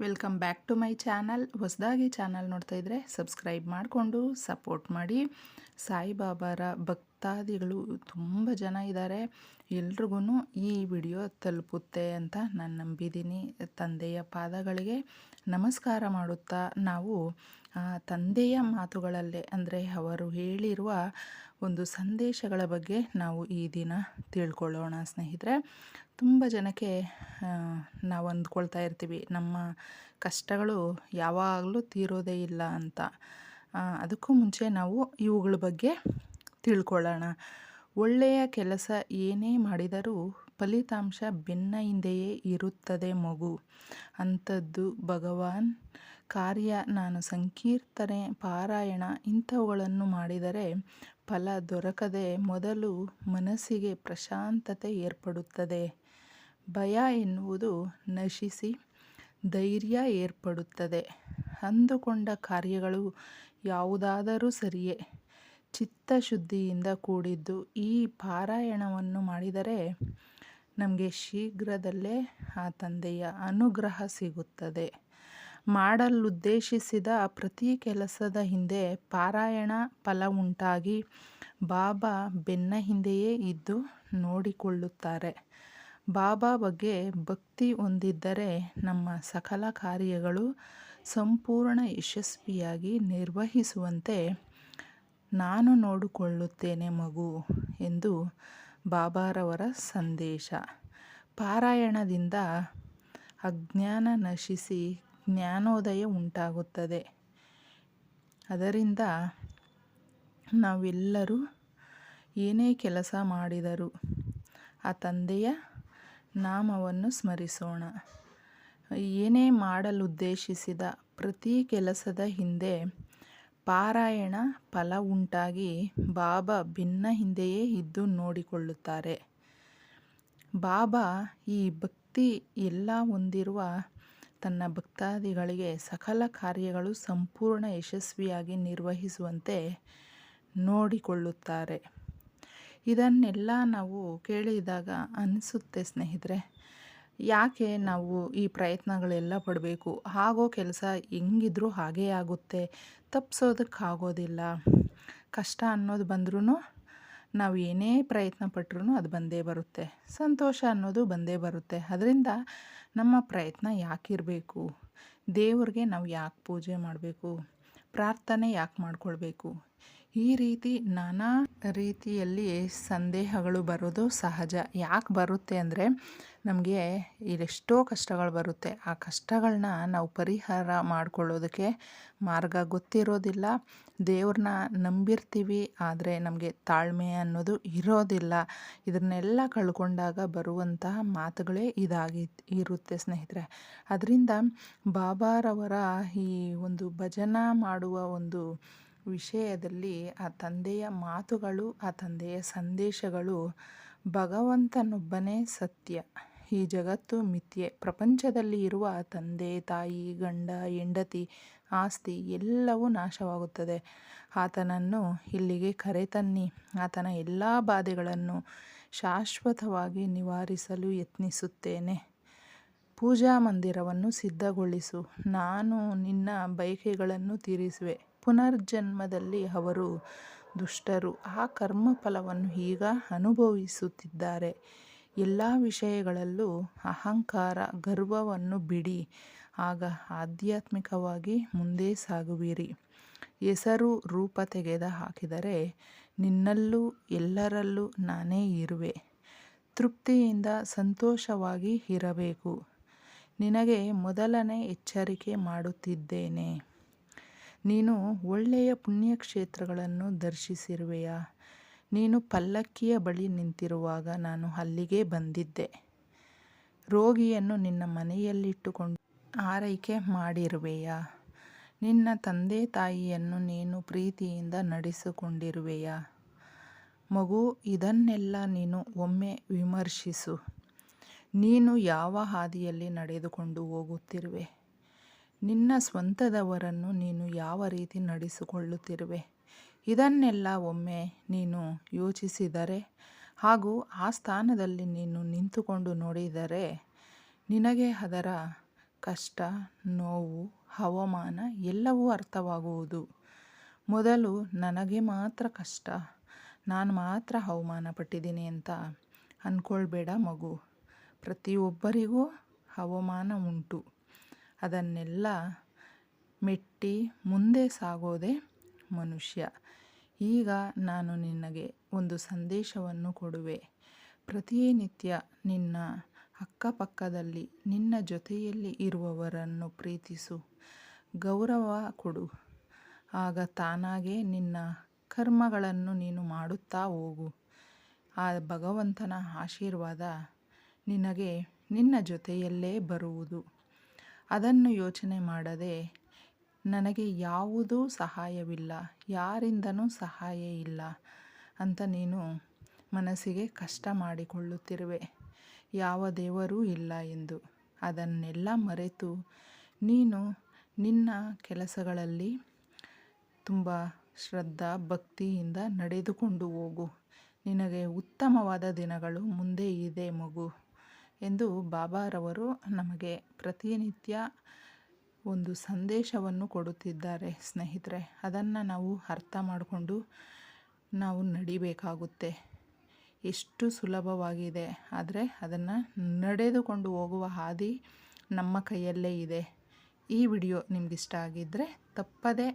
Welcome back to my channel. ಹೊಸದಾಗಿ channel ನೋಡ್ತಾ ಇದ್ದರೆ ಸಬ್ಸ್ಕ್ರೈಬ್ ಮಾಡಿಕೊಂಡು ಸಪೋರ್ಟ್ ಮಾಡಿ. ಸಾಯಿಬಾಬಾರ ಭಕ್ತಾದಿಗಳು ತುಂಬ ಜನ ಇದ್ದಾರೆ ಎಲ್ರಿಗೂ ಈ ವಿಡಿಯೋ ತಲುಪುತ್ತೆ ಅಂತ ನಾನು ನಂಬಿದ್ದೀನಿ ತಂದೆಯ ಪಾದಗಳಿಗೆ ನಮಸ್ಕಾರ ಮಾಡುತ್ತಾ ನಾವು ತಂದೆಯ ಮಾತುಗಳಲ್ಲೇ, ಅಂದರೆ ಅವರು ಹೇಳಿರುವ ಒಂದು ಸಂದೇಶಗಳ ಬಗ್ಗೆ ನಾವು ಈ ದಿನ ತಿಳ್ಕೊಳ್ಳೋಣ, ಸ್ನೇಹಿತರೆ. ತುಂಬ ಜನಕ್ಕೆ ನಾವು ಅಂದ್ಕೊಳ್ತಾ ಇರ್ತೀವಿ, ನಮ್ಮ ಕಷ್ಟಗಳು ಯಾವಾಗಲೂ ತೀರೋದೇ ಇಲ್ಲ ಅಂತ. ಅದಕ್ಕೂ ಮುಂಚೆ ನಾವು ಇವುಗಳ ಬಗ್ಗೆ ತಿಳ್ಕೊಳ್ಳೋಣ. ಒಳ್ಳೆಯ ಕೆಲಸ ಏನೇ ಮಾಡಿದರೂ ಫಲಿತಾಂಶ ಬೆನ್ನ ಹಿಂದೆಯೇ ಇರುತ್ತದೆ ಮಗು. ಅಂಥದ್ದು ಭಗವಾನ್. ಕಾರ್ಯ ನಾನು ಸಂಕೀರ್ತನೆ, ಪಾರಾಯಣ ಇಂಥವುಗಳನ್ನು ಮಾಡಿದರೆ ಫಲ ದೊರಕದೆ ಮೊದಲು ಮನಸ್ಸಿಗೆ ಪ್ರಶಾಂತತೆ ಏರ್ಪಡುತ್ತದೆ. ಭಯ ಎನ್ನುವುದು ನಶಿಸಿ ಧೈರ್ಯ ಏರ್ಪಡುತ್ತದೆ. ಅಂದುಕೊಂಡ ಕಾರ್ಯಗಳು ಯಾವುದಾದರೂ ಸರಿಯೇ. ಚಿತ್ತಶುದ್ಧಿಯಿಂದ ಕೂಡಿದ್ದು ಈ ಪಾರಾಯಣವನ್ನು ಮಾಡಿದರೆ ನಮಗೆ ಶೀಘ್ರದಲ್ಲೇ ಆ ತಂದೆಯ ಅನುಗ್ರಹ ಸಿಗುತ್ತದೆ. ಮಾಡಲುದ್ದೇಶಿಸಿದ ಪ್ರತಿ ಕೆಲಸದ ಹಿಂದೆ ಪಾರಾಯಣ ಫಲ ಉಂಟಾಗಿ ಬಾಬಾ ಬೆನ್ನ ಹಿಂದೆಯೇ ಇದ್ದು ನೋಡಿಕೊಳ್ಳುತ್ತಾರೆ. ಬಾಬಾ ಬಗ್ಗೆ ಭಕ್ತಿ ಹೊಂದಿದ್ದರೆ ನಮ್ಮ ಸಕಲ ಕಾರ್ಯಗಳು ಸಂಪೂರ್ಣ ಯಶಸ್ವಿಯಾಗಿ ನಿರ್ವಹಿಸುವಂತೆ ನಾನು ನೋಡಿಕೊಳ್ಳುತ್ತೇನೆ ಮಗು ಎಂದು ಬಾಬಾರವರ ಸಂದೇಶ. ಪಾರಾಯಣದಿಂದ ಅಜ್ಞಾನ ನಶಿಸಿ ಜ್ಞಾನೋದಯ ಉಂಟಾಗುತ್ತದೆ. ಅದರಿಂದ ನಾವೆಲ್ಲರೂ ಏನೇ ಕೆಲಸ ಮಾಡಿದರೂ ಆ ತಂದೆಯ ನಾಮವನ್ನು ಸ್ಮರಿಸೋಣ. ಏನೇ ಮಾಡಲು ಉದ್ದೇಶಿಸಿದ ಪ್ರತಿ ಕೆಲಸದ ಹಿಂದೆ ಪಾರಾಯಣ ಫಲ ಉಂಟಾಗಿ ಬಾಬಾ ಭಿನ್ನ ಹಿಂದೆಯೇ ಇದ್ದು ನೋಡಿಕೊಳ್ಳುತ್ತಾರೆ. ಬಾಬಾ ಈ ಭಕ್ತಿ ಎಲ್ಲ ಹೊಂದಿರುವ ತನ್ನ ಭಕ್ತಾದಿಗಳಿಗೆ ಸಕಲ ಕಾರ್ಯಗಳು ಸಂಪೂರ್ಣ ಯಶಸ್ವಿಯಾಗಿ ನಿರ್ವಹಿಸುವಂತೆ ನೋಡಿಕೊಳ್ಳುತ್ತಾರೆ. ಇದನ್ನೆಲ್ಲ ನಾವು ಕೇಳಿದಾಗ ಅನಿಸುತ್ತೆ ಸ್ನೇಹಿತರೆ, ಯಾಕೆ ನಾವು ಈ ಪ್ರಯತ್ನಗಳೆಲ್ಲ ಪಡಬೇಕು? ಆಗೋ ಕೆಲಸ ಹೆಂಗಿದ್ರೂ ಹಾಗೇ ಆಗುತ್ತೆ ತಪ್ಪಿಸೋದಕ್ಕಾಗೋದಿಲ್ಲ ಕಷ್ಟ ಅನ್ನೋದು ಬಂದ್ರೂ ನಾವು ಏನೇ ಪ್ರಯತ್ನ ಪಟ್ರೂ ಅದು ಬಂದೇ ಬರುತ್ತೆ, ಸಂತೋಷ ಅನ್ನೋದು ಬಂದೇ ಬರುತ್ತೆ. ಅದರಿಂದ ನಮ್ಮ ಪ್ರಯತ್ನ ಯಾಕಿರಬೇಕು ದೇವ್ರಿಗೆ ನಾವು ಯಾಕೆ ಪೂಜೆ ಮಾಡಬೇಕು? ಪ್ರಾರ್ಥನೆ ಯಾಕೆ ಮಾಡ್ಕೊಳ್ಬೇಕು? ಈ ರೀತಿ ನಾನಾ ರೀತಿಯಲ್ಲಿ ಸಂದೇಹಗಳು ಬರೋದು ಸಹಜ. ಯಾಕೆ ಬರುತ್ತೆ ಅಂದರೆ ನಮಗೆ ಇದೆಷ್ಟೋ ಕಷ್ಟಗಳು ಬರುತ್ತೆ. ಆ ಕಷ್ಟಗಳನ್ನ ನಾವು ಪರಿಹಾರ ಮಾಡಿಕೊಳ್ಳೋದಕ್ಕೆ ಮಾರ್ಗ ಗೊತ್ತಿರೋದಿಲ್ಲ. ದೇವ್ರನ್ನ ನಂಬಿರ್ತೀವಿ, ಆದರೆ ನಮಗೆ ತಾಳ್ಮೆ ಅನ್ನೋದು ಇರೋದಿಲ್ಲ. ಇದನ್ನೆಲ್ಲ ಕಳ್ಕೊಂಡಾಗ ಬರುವಂತಹ ಮಾತುಗಳೇ ಇದಾಗಿ ಇರುತ್ತೆ ಸ್ನೇಹಿತರೆ. ಅದರಿಂದ ಬಾಬಾರವರ ಈ ಒಂದು ಭಜನಾ ಮಾಡುವ ಒಂದು ವಿಷಯದಲ್ಲಿ ಆ ತಂದೆಯ ಮಾತುಗಳು, ಆ ತಂದೆಯ ಸಂದೇಶಗಳು ಭಗವಂತನೊಬ್ಬನೇ ಸತ್ಯ. ಈ ಜಗತ್ತು ಮಿಥ್ಯೆ. ಪ್ರಪಂಚದಲ್ಲಿ ಇರುವ ತಂದೆ, ತಾಯಿ, ಗಂಡ, ಹೆಂಡತಿ, ಆಸ್ತಿ ಎಲ್ಲವೂ ನಾಶವಾಗುತ್ತದೆ. ಆತನನ್ನು ಇಲ್ಲಿಗೆ ಕರೆತನ್ನಿ. ಆತನ ಎಲ್ಲ ಬಾಧೆಗಳನ್ನು ಶಾಶ್ವತವಾಗಿ ನಿವಾರಿಸಲು ಯತ್ನಿಸುತ್ತೇನೆ. ಪೂಜಾ ಮಂದಿರವನ್ನು ಸಿದ್ಧಗೊಳಿಸು. ನಾನು ನಿನ್ನ ಬಯಕೆಗಳನ್ನು ತೀರಿಸುವೆ. ಪುನರ್ಜನ್ಮದಲ್ಲಿ ಅವರು ದುಷ್ಟರು. ಆ ಕರ್ಮಫಲವನ್ನು ಈಗ ಅನುಭವಿಸುತ್ತಿದ್ದಾರೆ. ಎಲ್ಲ ವಿಷಯಗಳಲ್ಲೂ ಅಹಂಕಾರ, ಗರ್ವವನ್ನು ಬಿಡಿ. ಆಗ ಆಧ್ಯಾತ್ಮಿಕವಾಗಿ ಮುಂದೆ ಸಾಗುವಿರಿ. ಹೆಸರು, ರೂಪ ತೆಗೆದ ಹಾಕಿದರೆ ನಿನ್ನಲ್ಲೂ ಎಲ್ಲರಲ್ಲೂ ನಾನೇ ಇರುವೆ. ತೃಪ್ತಿಯಿಂದ ಸಂತೋಷವಾಗಿ ಇರಬೇಕು. ನಿನಗೆ ಮೊದಲನೇ ಎಚ್ಚರಿಕೆ ಮಾಡುತ್ತಿದ್ದೇನೆ. ನೀನು ಒಳ್ಳೆಯ ಪುಣ್ಯಕ್ಷೇತ್ರಗಳನ್ನು ದರ್ಶಿಸಿರುವೆಯಾ? ನೀನು ಪಲ್ಲಕ್ಕಿಯ ಬಳಿ ನಿಂತಿರುವಾಗ ನಾನು ಅಲ್ಲಿಗೆ ಬಂದಿದ್ದೆ. ರೋಗಿಯನ್ನು ನಿನ್ನ ಮನೆಯಲ್ಲಿಟ್ಟುಕೊಂಡು ಆರೈಕೆ ಮಾಡಿರುವೆಯಾ? ನಿನ್ನ ತಂದೆ ತಾಯಿಯನ್ನು ನೀನು ಪ್ರೀತಿಯಿಂದ ನಡೆಸಿಕೊಂಡಿರುವೆಯಾ? ಮಗು, ಇದನ್ನೆಲ್ಲ ನೀನು ಒಮ್ಮೆ ವಿಮರ್ಶಿಸು. ನೀನು ಯಾವ ಹಾದಿಯಲ್ಲಿ ನಡೆದುಕೊಂಡು ಹೋಗುತ್ತಿರುವೆ? ನಿನ್ನ ಸ್ವಂತದವರನ್ನು ನೀನು ಯಾವ ರೀತಿ ನಡೆಸಿಕೊಳ್ಳುತ್ತಿರುವೆ? ಇದನ್ನೆಲ್ಲ ಒಮ್ಮೆ ನೀನು ಯೋಚಿಸಿದರೆ ಹಾಗೂ ಆ ಸ್ಥಾನದಲ್ಲಿ ನೀನು ನಿಂತುಕೊಂಡು ನೋಡಿದರೆ ನಿನಗೆ ಅದರ ಕಷ್ಟ, ನೋವು, ಹವಾಮಾನ ಎಲ್ಲವೂ ಅರ್ಥವಾಗುವುದು. ಮೊದಲು ನನಗೆ ಮಾತ್ರ ಕಷ್ಟ, ನಾನು ಮಾತ್ರ ಅವಮಾನ ಪಟ್ಟಿದ್ದೀನಿ ಅಂತ ಅಂದ್ಕೊಳ್ಬೇಡ ಮಗು. ಪ್ರತಿಯೊಬ್ಬರಿಗೂ ಹವಾಮಾನ ಉಂಟು. ಅದನ್ನೆಲ್ಲ ಮೆಟ್ಟಿ ಮುಂದೆ ಸಾಗೋದೇ ಮನುಷ್ಯ. ಈಗ ನಾನು ನಿನಗೆ ಒಂದು ಸಂದೇಶವನ್ನು ಕೊಡುವೆ. ಪ್ರತಿನಿತ್ಯ ನಿನ್ನ ಅಕ್ಕಪಕ್ಕದಲ್ಲಿ, ನಿನ್ನ ಜೊತೆಯಲ್ಲಿ ಇರುವವರನ್ನು ಪ್ರೀತಿಸು. ಗೌರವ ಕೊಡು. ಆಗ ತಾನಾಗೆ ನಿನ್ನ ಕರ್ಮಗಳನ್ನು ನೀನು ಮಾಡುತ್ತಾ ಹೋಗು. ಆ ಭಗವಂತನ ಆಶೀರ್ವಾದ ನಿನಗೆ ನಿನ್ನ ಜೊತೆಯಲ್ಲೇ ಬರುವುದು. ಅದನ್ನು ಯೋಚನೆ ಮಾಡದೆ, ನನಗೆ ಯಾವುದೂ ಸಹಾಯವಿಲ್ಲ, ಯಾರಿಂದನೂ ಸಹಾಯ ಇಲ್ಲ ಅಂತ ನೀನು ಮನಸ್ಸಿಗೆ ಕಷ್ಟ ಮಾಡಿಕೊಳ್ಳುತ್ತಿರುವೆ. ಯಾವ ದೇವರೂ ಇಲ್ಲ ಎಂದು. ಅದನ್ನೆಲ್ಲ ಮರೆತು ನೀನು ನಿನ್ನ ಕೆಲಸಗಳಲ್ಲಿ ತುಂಬ ಶ್ರದ್ಧಾ, ಭಕ್ತಿಯಿಂದ ನಡೆದುಕೊಂಡು ಹೋಗು. ನಿನಗೆ ಉತ್ತಮವಾದ ದಿನಗಳು ಮುಂದೆ ಇದೆ ಮಗು. ಎಂದು ಬಾಬಾರವರು ನಮಗೆ ಪ್ರತಿನಿತ್ಯ ಒಂದು ಸಂದೇಶವನ್ನು ಕೊಡುತ್ತಿದ್ದಾರೆ. ಸ್ನೇಹಿತರೆ, ಅದನ್ನು ನಾವು ಅರ್ಥ ಮಾಡಿಕೊಂಡು ನಾವು ನಡಿಬೇಕಾಗುತ್ತೆ. ಎಷ್ಟು ಸುಲಭವಾಗಿದೆ ಆದರೆ ಅದನ್ನು ನಡೆದುಕೊಂಡು ಹೋಗುವ ಹಾದಿ ನಮ್ಮ ಕೈಯಲ್ಲೇ ಇದೆ. ಈ ವಿಡಿಯೋ ನಿಮಗಿಷ್ಟ ಆಗಿದ್ದರೆ ತಪ್ಪದೇ